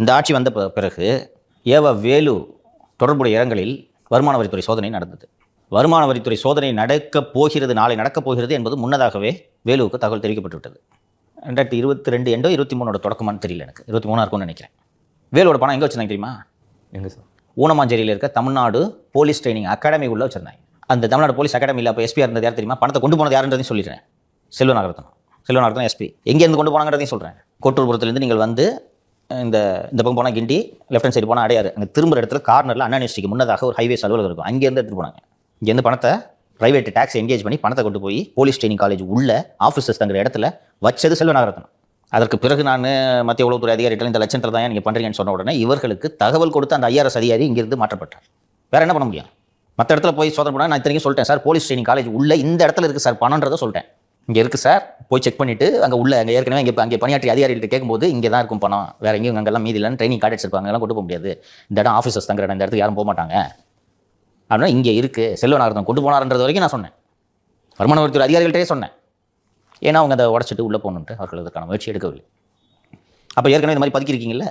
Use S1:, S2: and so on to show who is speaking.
S1: இந்த ஆட்சி வந்த பிறகு ஏவ வேலு தொடர்புடைய இடங்களில் வருமான வரித்துறை சோதனை நடந்தது. வருமான வரித்துறை சோதனை நடக்கப் போகிறது நாளை நடக்கப் போகிறது என்பது முன்னதாகவே வேலுவுக்கு தகவல் தெரிவிக்கப்பட்டு விட்டது ரெண்டாயிரத்தி இருபத்தி ரெண்டு எண்டோ இருபத்தி மூணோட தொடக்கமான்னு தெரியல எனக்கு. இருபத்தி மூணா இருக்கும்னு நினைக்கிறேன். வேலோட பணம் எங்கே வச்சிருந்தாங்க தெரியுமா?
S2: எங்க சார்?
S1: ஊனமாஞ்சேரியில் இருக்க தமிழ்நாடு போலீஸ் ட்ரைனிங் அகாடமி உள்ள வச்சிருந்தாங்க. அந்த தமிழ்நாடு போலீஸ் அகாடமியில் அப்போ எஸ்பியாக இருந்தது யார் தெரியுமா? பணத்தை கொண்டு போனது யாருன்றதையும் சொல்லிடுறேன் செல்வநாகரத்தனம். செல்வநாகரத்தனம் எஸ்பி எங்கேருந்து கொண்டு போனாங்கிறதையும் சொல்கிறேன் கோட்டூர்புரத்துலேருந்து நீங்கள் வந்து இந்த இந்த பக்கம் போனால் கிண்டி லெஃப்ட் ஹேண்ட் சைடு போனால் அடையாறு. அங்கே திரும்புகிற இடத்துல கார்னரில் அண்ணா யூனிவர்சிட்டிக்கு முன்னதாக ஒரு ஹைவேஸ் அலுவலகம் இருக்கும். அங்கேருந்து எடுத்துகிட்டு போனாங்க. இங்கேருந்து பணத்தை ப்ரைவேட் டேக்ஸ் என்கேஜ் பண்ணி பணத்தை கொண்டு போய் போலீஸ் ட்ரைனிங் காலேஜ் உள்ள ஆஃபீஸர்ஸ் தங்குற இடத்துல வச்சது செல்வ செல்வநாகரத்தனம் அதற்கு பிறகு நான் மத்திய உளவுத்துறை அதிகாரிகள் இந்த லட்சத்தில் தான் நீங்கள் பண்ணுறீங்கன்னு சொன்ன உடனே இவர்களுக்கு தகவல் கொடுத்து அந்த ஐஆர்எஸ் அதிகாரி இங்கிருந்து மாற்றப்பட்டார். வேறு என்ன பண்ண முடியும்? மற்ற இடத்துல போய் சோதனை பண்ணால் நான் இத்தனைக்கும் சொல்லிட்டேன். சார் போலீஸ் ட்ரைனிங் காலேஜ் உள்ள இந்த இடத்துல இருக்குது சார் பணன்றதை சொல்லிட்டேன். இங்கே இருக்குது சார். போய் செக் பண்ணிவிட்டு அங்கே உள்ள அங்கே ஏற்கனவே இங்கே அங்கே பணியாற்றி அதிகாரிகிட்ட கேட்கும்போது இங்கே தான் இருக்கும் பணம். வேறு எங்கேயும் அங்கெல்லாம் மீதி இல்லைன்னு ட்ரைனிங் கார்டு இருப்பாங்க எல்லாம் கொண்டு போக முடியாது. இந்த இடம் ஆஃபீஸர்ஸ் தங்குற இடம். இந்த இடத்துக்கு யாரும் போக மாட்டாங்க. அப்படின்னா இங்கே இருக்குது செல்வநாகரத்தம் கொண்டு போனார்ன்றது வரைக்கும் நான் சொன்னேன். வருமான வரித்துறை அதிகாரிகள்கிட்டயே சொன்னேன். ஏன்னா அவங்க அதை உடச்சிட்டு உள்ளே போகணுன்ட்டு அவர்கள் அதற்கான முயற்சி எடுக்கவில்லை. அப்போ ஏற்கனவே இந்த மாதிரி பதுக்கியிருக்கீங்களே